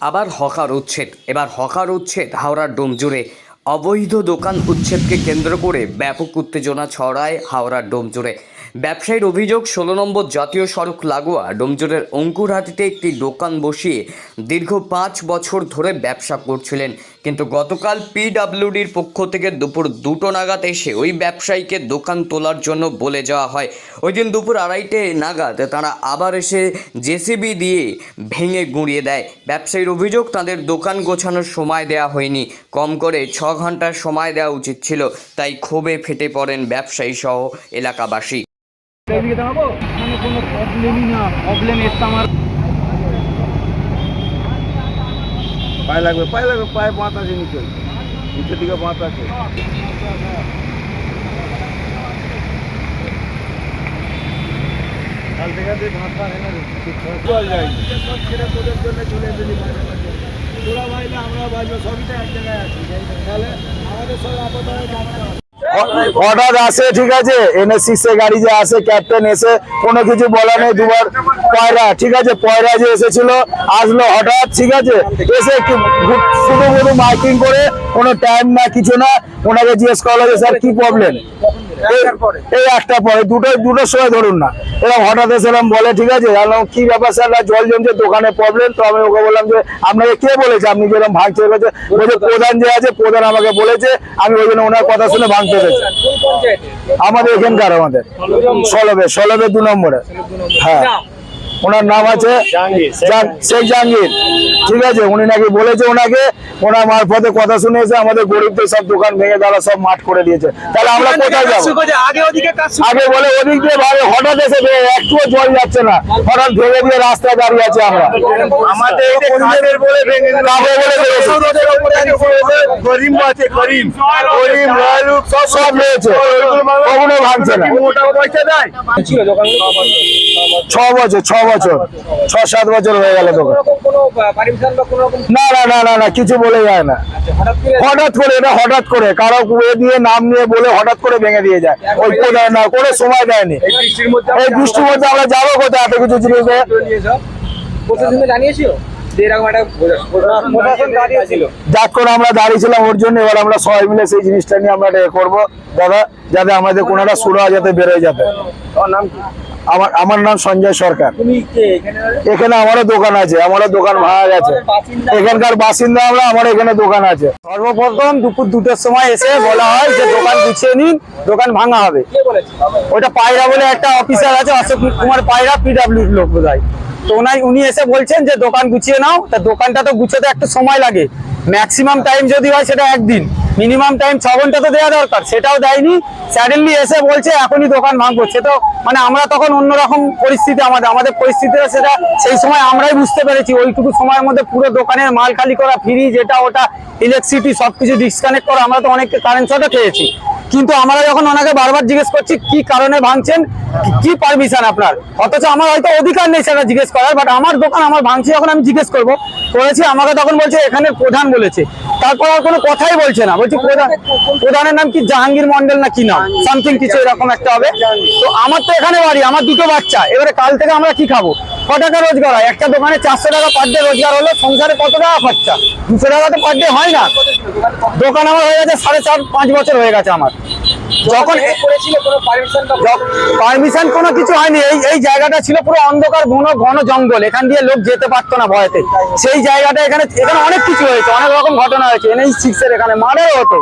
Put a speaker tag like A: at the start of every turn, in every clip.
A: আবার হকার উচ্ছেদ। এবার হকার উচ্ছেদ, হাওড়ার ডোমজুড়ে অবৈধ দোকান উচ্ছেদকে কেন্দ্র করে ব্যাপক উত্তেজনা ছড়ায় হাওড়ার ডোমজুড়ে। ব্যবসায়ীর অভিযোগ, ষোলো নম্বর জাতীয় সড়ক লাগোয়া ডোমজুড়ের অঙ্কুরহাটিতে একটি দোকান বসিয়ে দীর্ঘ পাঁচ বছর ধরে ব্যবসা করছিলেন। কিন্তু গতকাল পিডাব্লিউডির পক্ষ থেকে দুপুর দুটো নাগাদ এসে ওই ব্যবসায়ীকে দোকান তোলার জন্য বলে যাওয়া হয়। ওই দিন দুপুর আড়াইটে নাগাদ তারা আবার এসে জেসিবি দিয়ে ভেঙে গুঁড়িয়ে দেয়। ব্যবসায়ীর অভিযোগ, তাদের দোকান গোছানোর সময় দেওয়া হয়নি। কম করে ছ ঘণ্টার সময় দেওয়া উচিত ছিল, তাই ক্ষোভে ফেটে পড়েন ব্যবসায়ী সহ এলাকাবাসী
B: এদিকে দাঁড়াবো মানে কোনো প্রবলেমই না প্রবলেম এসছে আমার
C: পায়ে লাগবে পায়ে লাগবে পায়ে বাঁধ আছে নিচে। নিচের দিকে বাঁধ আছে তোরা ভাইলে আমরা ভাইলে সবই তো এক জায়গায় আছি। তাহলে আমাদের সব আপাতত
D: হঠাৎ আসে ঠিক আছে? এনএসসিক্স সে গাড়ি যে আসে ক্যাপ্টেন এসে, কোনো কিছু বলা নেই, দুবার পয়রা, ঠিক আছে? পয়রা যে এসেছিল, আসলো হঠাৎ, ঠিক আছে? এসে শুধু শুধু মাইকিং করে, কোনো টাইম না, কিছু না, ওনাকে জিজ্ঞেস করা স্যার, কি প্রবলেম এই একটা পরে দুটো দুটোর সময় ধরুন না। এরকম হঠাৎ এসেলাম বলে ঠিক আছে জানলাম কি ব্যাপার স্যার? জল জমছে দোকানে প্রবলেম তো আমি ওকে বললাম যে আপনাকে কে বলেছে? আপনি যেরকম ভাঙতে হয়েছে বলছে প্রধান যে আছে প্রধান আমাকে বলেছে আমি ওই জন্য ওনার কথা শুনে ভাঙতে পেরেছি আমাদের এখানকার আমাদের। সলবে সলবে দু নম্বরে। হ্যাঁ। ওনার নাম আছে শেখ জাহাঙ্গীর। ঠিক আছে উনি নাকি বলেছে ওনাকে ওনার মারফতে কথা শুনে এসে আমাদের গরিবদের সব দোকান ভেঙে তারা সব মাঠ করে দিয়েছে। তাহলে আমরা কোথায় যাব?
B: আগে ওদিকে কাজ
D: বলে ওদিক দিয়ে ভাবে হঠাৎ এসে একটুও জল যাচ্ছে না। হঠাৎ ভেঙে দিয়ে রাস্তায় দাঁড়িয়ে আছে আমরা।
C: আমাদের বলে ভেঙে
D: ভেঙেছে?
C: করিম আছে করিম করিম লালুক
D: সব সব রয়েছে। কখনো ভাঙছে না।
C: মোটা পয়সা দেয়?
D: ছ বছর ছ বছর ছ সাত বছর হয়ে গেল দোকান। না না না না কিছু বলে যায় না।
B: হঠাৎ করে
D: হঠাৎ করে এটা হঠাৎ করে। কারও কুয়ে দিয়ে নাম নিয়ে বলে হঠাৎ করে ভেঙে দিয়ে যায়। ওই দেয় না কোনো সময় দেয়নি।
C: এই বৃষ্টির মধ্যে
D: আমরা যাব কোথায়? এত কিছু জিনিস?
B: একটা
D: যাক করে আমরা দাঁড়িয়েছিলাম ওর জন্য এবার আমরা সবাই মিলে সেই জিনিসটা নিয়ে আমরা এ করব। দাদা যাতে আমাদের কোনোটা সুরা যাতে বেরোয় আমার আমার নাম সঞ্জয় সরকার।
B: এখানে
D: আমারও দোকান আছে আমারও দোকান ভাঙা গেছে। এখানকার বাসিন্দা আমরা আমার এখানে দোকান আছে। সর্বপ্রথম দুপুর দুটোর সময় এসে বলা হয় যে দোকান গুছিয়ে নিন দোকান ভাঙা হবে। ওটা পায়রা বলে একটা অফিসার আছে অশোক কুমার পায়রা পিডাব্লিউ লোক বোধহয়। তো ওনাই উনি এসে বলছেন যে দোকান গুছিয়ে নাও। তা দোকানটা তো গুছোতে একটু সময় লাগে। ম্যাক্সিমাম টাইম যদি হয় সেটা একদিন। মিনিমাম টাইম ছ ঘণ্টা তো দেওয়া দরকার। সেটাও দেয়নি। স্যাডেনলি এসে বলছে, এখনই দোকান ভাঙবো। সে তো মানে আমরা তখন অন্যরকম পরিস্থিতি আমাদের আমাদের পরিস্থিতিটা সেটা সেই সময় আমরাই বুঝতে পেরেছি। ওইটুকু সময়ের মধ্যে পুরো দোকানের মাল খালি করা ফ্রিজ এটা ওটা ইলেকট্রিসিটি সবকিছু ডিসকানেক্ট করা, আমরা তো অনেক কারেন্ট শর্টও খেয়েছি। কিন্তু আমরা যখন ওনাকে বারবার জিজ্ঞেস করছি, কি কারণে ভাঙছেন? কি- পারমিশন আপনার? অথচ আমার হয়তো অধিকার নেই সেটা জিজ্ঞেস করার বাট আমার দোকান আমার ভাঙছে যখন আমি জিজ্ঞেস করব। করেছি, আমাকে তখন বলছে, এখানে প্রধান বলেছে। তারপর আর কোনো কথাই বলছে না। বলছি, প্রধান, প্রধানের নাম কি জাহাঙ্গীর মন্ডল না কি নাম? সামথিং কিছু এরকম একটা হবে। তো আমার তো এখানে বাড়ি, আমার দুটো বাচ্চা। এবারে কাল থেকে আমরা কি খাব? ক টাকা রোজগার হয়। একটা দোকানে চারশো টাকা পার ডে রোজগার হলো সংসারে কত টাকা খরচা? দুশো টাকা তো পার ডে হয় না। দোকান আমার হয়ে গেছে সাড়ে চার পাঁচ বছর হয়ে গেছে আমার। যখন
B: পারমিশন
D: কোনো কিছু হয়নি। এই এই জায়গাটা ছিল পুরো অন্ধকার ঘন ঘন জঙ্গল। এখান দিয়ে লোক যেতে পারতো না ভয়তে। সেই জায়গাটা এখানে এখানে অনেক কিছু হয়েছে অনেক রকম ঘটনা হয়েছে। এনএই সিক্স এর এখানে মারেও হতো।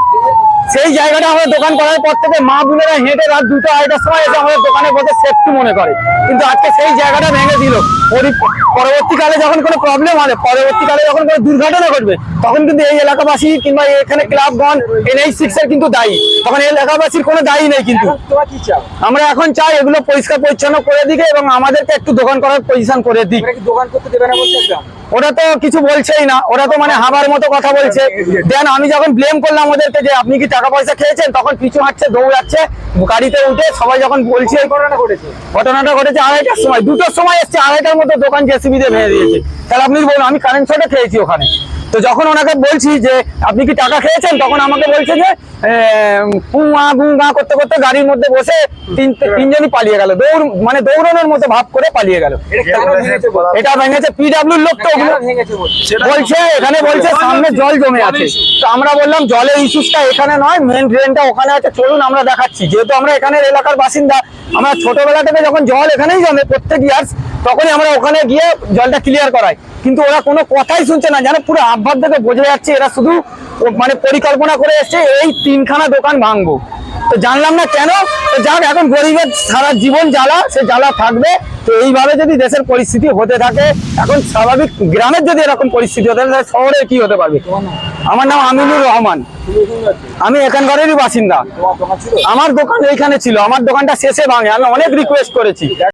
D: সেই জায়গাটা আমাদের দোকান করার পর থেকে মা বোনেরা হেঁটে রাত দুটো আড়াইটার সময় এসে আমাদের দোকানে বসে সেফটি মনে করে। কিন্তু আজকে সেই জায়গাটা ভেঙে দিল। পরবর্তীকালে যখন কোনো প্রবলেম হবে পরবর্তীকালে যখন কোনো দুর্ঘটনা ঘটবে তখন কিন্তু এই এলাকাবাসী কিংবা এখানে ক্লাবগণ এনএই সিক্স এর কিন্তু দায়ী। তখন এই এলাকাবাসীর কোনো দায়ী নেই কিন্তু। আমরা এখন চাই এগুলো পরিষ্কার পরিচ্ছন্ন করে দিকে এবং আমাদেরকে একটু দোকান করার পজিশন করে দিক।
B: দোকান করতে দেবে না
D: ওরা তো কিছু বলছেই না। ওরা তো মানে হাবার মতো কথা বলছে। দেন আমি যখন ব্লেম করলাম ওদেরকে যে আপনি কি টাকা পয়সা খেয়েছেন তখন পিছু হাঁটছে দৌড়াচ্ছে গাড়িতে উঠে সবাই যখন বলছে ঘটনাটা ঘটেছে আড়াইটার সময় দুটোর সময় এসছে আড়াইটার মধ্যে দোকান জেসিবিতে ভেঙে দিয়েছে। তাহলে আপনি বলুন আমি কারেন্ট শর্টে খেয়েছি ওখানে। তো যখন ওনাকে বলছি যে আপনি কি টাকা খেয়েছেন? তখন আমাকে বলছে যে গুঁ গুঁ করতে করতে গাড়ির মধ্যে বসে তিন তিনজনই পালিয়ে গেল। দৌড় মানে দৌড়ানোর মতো ভাব করে পালিয়ে গেল। এটা ভেঙেছে পিডাব্লিউর লোক তো বলছে এখানে বলছে সামনে জল জমে আছে। তো আমরা বললাম জলের ইস্যুসটা এখানে নয় মেন ড্রেনটা ওখানে আছে। চলুন আমরা দেখাচ্ছি। যেহেতু আমরা এখানের এলাকার বাসিন্দা আমরা ছোটবেলা থেকে যখন জল এখানেই জমে প্রত্যেক ইয়ার্স তখনই আমরা ওখানে গিয়ে জলটা ক্লিয়ার করাই। কিন্তু ওরা কোনো কথাই শুনছে না। যেন পুরো আবহাওয়া থেকে বোঝা যাচ্ছে এরা শুধু মানে পরিকল্পনা করে এসছে, এই তিনখানা দোকান ভাঙবো। তো জানলাম না কেন? তো যাক, এখন গরিবের সারা জীবন জ্বালা, সে জ্বালা থাকবে। তো এইভাবে যদি দেশের পরিস্থিতি হতে থাকে, এখন স্বাভাবিক গ্রামের যদি এরকম পরিস্থিতি হতে থাকে, শহরে কি হতে পারবে? আমার নাম আমিনুর রহমান। আমি এখানকারেরই বাসিন্দা। আমার দোকান এইখানে ছিল, আমার দোকানটা শেষে ভাঙে। আমি অনেক রিকোয়েস্ট করেছি।